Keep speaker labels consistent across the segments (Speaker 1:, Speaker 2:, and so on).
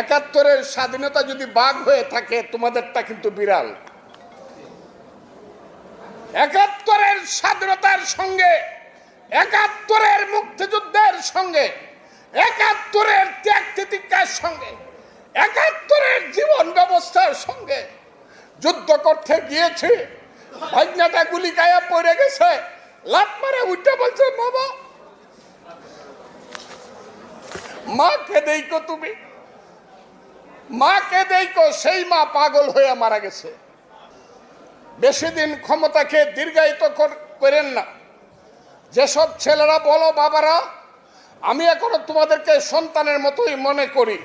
Speaker 1: একাত্তরের স্বাধীনতা যদি বাঘ হয়ে থাকে, তোমাদেরটা কিন্তু বিড়াল। একাত্তরের স্বাধীনতার সঙ্গে, একাত্তরের মুক্তিযুদ্ধের সঙ্গে, একাত্তরের ত্যাগ তিতিক্ষার সঙ্গে, একাত্তরের জীবন ব্যবস্থার সঙ্গে যুদ্ধ করতে গিয়েছে। ভাজনাটা গুলি গায়ে পড়ে গেছে। লাভ মারে উঠে বলছে বাবা মাকে দেইকো তুমি। মাকে দেখো সেই মা পাগল হয়ে মারা গেছে। বেশি দিন ক্ষমতাকে দীর্ঘায়িত করেন না। যেসব ছেলেরা বলো, বাবারা, আমি এখনও তোমাদেরকে সন্তানের মতোই মনে করি।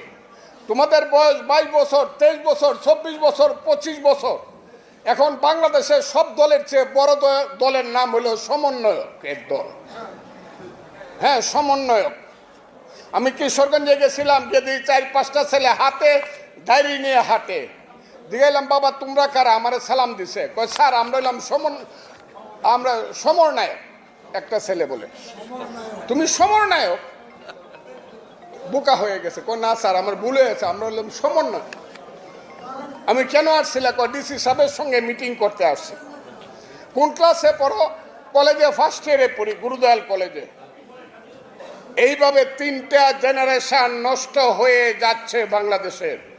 Speaker 1: তোমাদের বয়স বাইশ বছর, তেইশ বছর, চব্বিশ বছর, পঁচিশ বছর। এখন বাংলাদেশের সব দলের চেয়ে বড় দলের নাম হলো সমন্বয়কের দল। হ্যাঁ সমন্বয়ক। আমি কিশোরগঞ্জে গেছিলাম, যদি চার, পাঁচটা ছেলে হাতে ডায়েরি নিয়ে হাঁটে। দিয়েলাম বাবা, তোমরা কারা? আমার সালাম দিছে। কয়, স্যার, আমরা এলাম সমন আমরা সমরনায়ক একটা ছেলে বলে, তুমি সমরনায়ক বোকা হয়ে গেছে। কয়, না, স্যার, আমার ভুলে গেছে আমরা হলাম সমন্বয় আমি কেন আসছিলাম কয়, ডিসি সাহেবের সঙ্গে মিটিং করতে আসছি। কোন ক্লাসে পড়ো? কলেজে, ফার্স্ট ইয়ারে পড়ি, গুরুদয়াল কলেজে। এইভাবে তিনটা জেনারেশন নষ্ট হয়ে যাচ্ছে বাংলাদেশের।